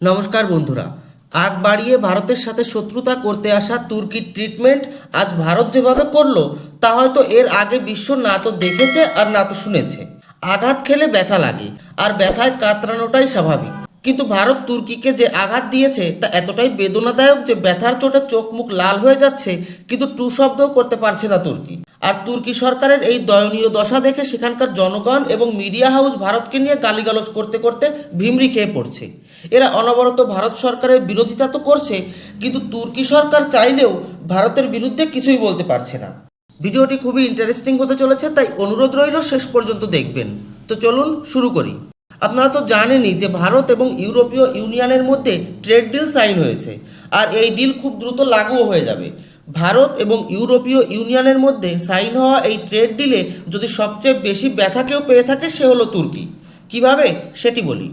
নমস্কার বন্ধুরা। আগ বাড়িয়ে ভারতের সাথে শত্রুতা করতে আসা তুর্কির ট্রিটমেন্ট আজ ভারত যেভাবে করল, তা হয়তো এর আগে বিশ্ব না তো দেখেছে আর না তো শুনেছে। আঘাত খেলে ব্যথা লাগে, আর ব্যথায় কাতরানোটাই স্বাভাবিক। কিন্তু ভারত তুর্কিকে যে আঘাত দিয়েছে, তা এতটাই বেদনাদায়ক যে ব্যথার চোটে চোখ মুখ লাল হয়ে যাচ্ছে, কিন্তু টু শব্দও করতে পারছে না তুর্কি। আর তুর্কি সরকারের এই দয়নীয় দশা দেখে সেখানকার জনগণ এবং মিডিয়া হাউস ভারতকে নিয়ে গালিগালজ করতে করতে ভিমরি খেয়ে পড়ছে। এরা অনবরত ভারত সরকারের বিরোধিতা তো করছে, কিন্তু তুর্কি সরকার চাইলেও ভারতের বিরুদ্ধে কিছুই বলতে পারছে না। ভিডিওটি খুবই ইন্টারেস্টিং হতে চলেছে, তাই অনুরোধ রইল শেষ পর্যন্ত দেখবেন। তো চলুন শুরু করি। আপনারা তো জানেনই যে ভারত এবং ইউরোপীয় ইউনিয়নের মধ্যে ট্রেড ডিল সাইন হয়েছে, আর এই ডিল খুব দ্রুত লাগুও হয়ে যাবে। ভারত এবং ইউরোপীয় ইউনিয়নের মধ্যে সাইন হওয়া এই ট্রেড ডিলে যদি সবচেয়ে বেশি ব্যথা কেউ পেয়ে থাকে, সে হলো তুর্কি। কীভাবে? সেটি বলি।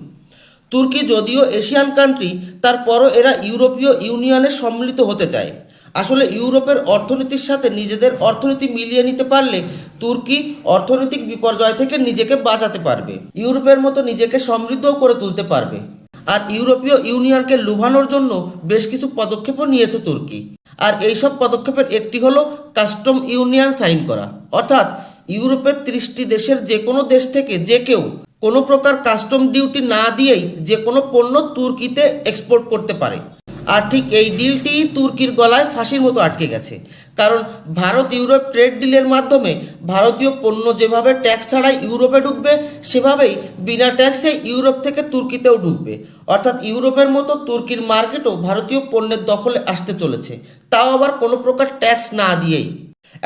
তুর্কি যদিও এশিয়ান কান্ট্রি তারপরও এরা ইউরোপীয় ইউনিয়নে সম্মিলিত হতে চায়। আসলে ইউরোপের অর্থনীতির সাথে নিজেদের অর্থনীতি মিলিয়ে নিতে পারলে তুর্কি অর্থনৈতিক বিপর্যয় থেকে নিজেকে বাঁচাতে পারবে। ইউরোপের মতো নিজেকে সমৃদ্ধও করে তুলতে পারবে। আর ইউরোপীয় ইউনিয়নকে লুভানোর জন্য বেশ কিছু পদক্ষেপও নিয়েছে তুর্কি। আর এইসব পদক্ষেপের একটি হলো কাস্টম ইউনিয়ন সাইন করা। অর্থাৎ ইউরোপের ত্রিশটি দেশের যে কোনো দেশ থেকে যে কেউ কোনো প্রকার কাস্টম ডিউটি না দিয়েই যে কোনো পণ্য তুর্কিতে এক্সপোর্ট করতে পারে। আর ঠিক এই ডিলটি তুর্কির গলায় ফাঁসির মতো আটকে গেছে। কারণ ভারত ইউরোপ ট্রেড ডিলের মাধ্যমে ভারতীয় পণ্য যেভাবে ট্যাক্স ছাড়াই ইউরোপে ঢুকবে, সেভাবেই বিনা ট্যাক্সে ইউরোপ থেকে তুর্কিতেও ঢুকবে। অর্থাৎ ইউরোপের মতো তুর্কির মার্কেটও ভারতীয় পণ্যের দখলে আসতে চলেছে। তাও আবার কোনো প্রকার ট্যাক্স না দিয়েই।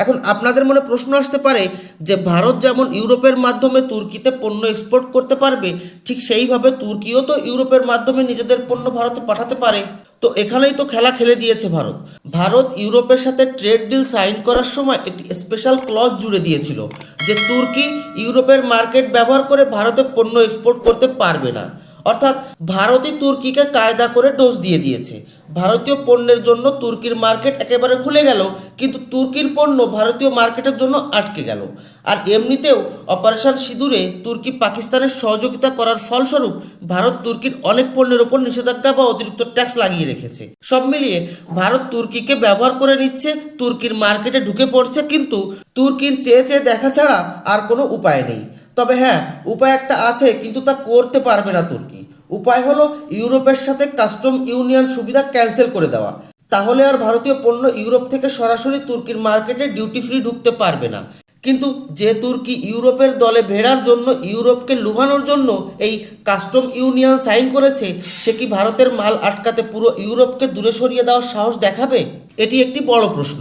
এখন আপনাদের মনে প্রশ্ন আসতে পারে যে ভারত যেমন ইউরোপের মাধ্যমে তুর্কিতে পণ্য এক্সপোর্ট করতে পারবে, ঠিক সেইভাবে তুর্কিও তো ইউরোপের মাধ্যমে নিজেদের পণ্য ভারতে পাঠাতে পারে। তো এখানেই তো খেলা খেলে দিয়েছে ভারত। ভারত ইউরোপের সাথে ট্রেড ডিল সাইন করার সময় একটি স্পেশাল ক্লজ জুড়ে দিয়েছিল যে তুর্কি ইউরোপের মার্কেট ব্যবহার করে ভারতে পণ্য এক্সপোর্ট করতে পারবে না। অর্থাৎ ভারতই তুর্কিকে কায়দা করে ডোজ দিয়ে দিয়েছে। ভারতীয় পণ্যের জন্য তুর্কির মার্কেট একেবারে খুলে গেল, কিন্তু তুর্কির পণ্য ভারতীয় মার্কেটের জন্য আটকে গেল। আর এমনিতেও অপারেশন সিঁদুরে তুর্কি পাকিস্তানের সহযোগিতা করার ফলস্বরূপ ভারত তুর্কির অনেক পণ্যের ওপর নিষেধাজ্ঞা বা অতিরিক্ত ট্যাক্স লাগিয়ে রেখেছে। সব মিলিয়ে ভারত তুর্কিকে ব্যবহার করে নিচ্ছে, তুর্কির মার্কেটে ঢুকে পড়ছে, কিন্তু তুর্কির চেয়ে চেয়ে দেখা ছাড়া আর কোনো উপায় নেই। তবে হ্যাঁ উপায় একটা আছে, কিন্তু তা করতে পারবে না তুর্কি। উপায় হলো ইউরোপের সাথে কাস্টম ইউনিয়ন সুবিধা ক্যান্সেল করে দেওয়া। তাহলে আর ভারতীয় পণ্য ইউরোপ থেকে সরাসরি তুর্কির মার্কেটে ডিউটি ফ্রি ঢুকতে পারবে না। কিন্তু যে তুর্কি ইউরোপের দলে ভেড়ার জন্য ইউরোপকে লুভানোর জন্য এই কাস্টম ইউনিয়ন সাইন করেছে, সে কি ভারতের মাল আটকাতে পুরো ইউরোপকে দূরে সরিয়ে দেওয়ার সাহস দেখাবে? এটি একটি বড় প্রশ্ন।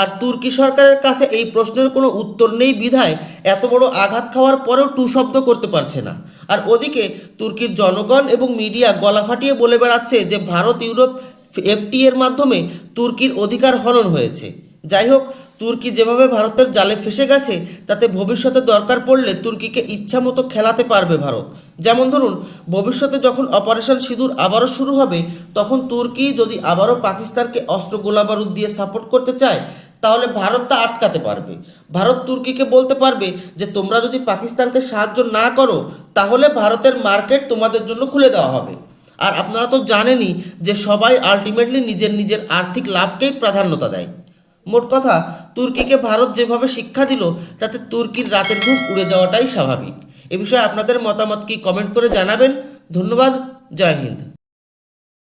আর তুর্কি সরকারের কাছে এই প্রশ্নের কোনো উত্তর নেই বিধায় এত বড় আঘাত খাওয়ার পরেও টু শব্দ করতে পারছে না। আর ওদিকে তুর্কির জনগণ এবং মিডিয়া গলা ফাটিয়ে বলে বেড়াচ্ছে যে ভারত, ইউরোপ এফটি এর মাধ্যমে তুর্কির অধিকার হনন হয়েছে। যাই হোক, তুর্কি যেভাবে ভারতের জালে ফেসে গেছে, তাতে ভবিষ্যতে দরকার পড়লে তুর্কিকে ইচ্ছা মতো খেলাতে পারবে ভারত। যেমন ধরুন, ভবিষ্যতে যখন অপারেশন সিঁদুর আবারও শুরু হবে, তখন তুর্কি যদি আবারও পাকিস্তানকে অস্ত্র গোলাবারুদ দিয়ে সাপোর্ট করতে চায় তাহলে ভারত তা আটকাতে পারবে। ভারত তুর্কিকে বলতে পারবে যে, তোমরা যদি পাকিস্তানকে সাহায্য না করো, তাহলে ভারতের মার্কেট তোমাদের জন্য খুলে দেওয়া হবে। আর আপনারা তো জানেনই যে, সবাই আলটিমেটলি নিজের নিজের আর্থিক লাভকেই প্রাধান্যতা দেয়। মোট কথা, তুর্কিকে ভারত যেভাবে শিক্ষা দিল, তাতে তুর্কির রাতের ঘুম উড়ে যাওয়াটাই স্বাভাবিক। এ বিষয়ে আপনাদের মতামত কি কমেন্ট করে জানাবেন। ধন্যবাদ। জয় হিন্দ।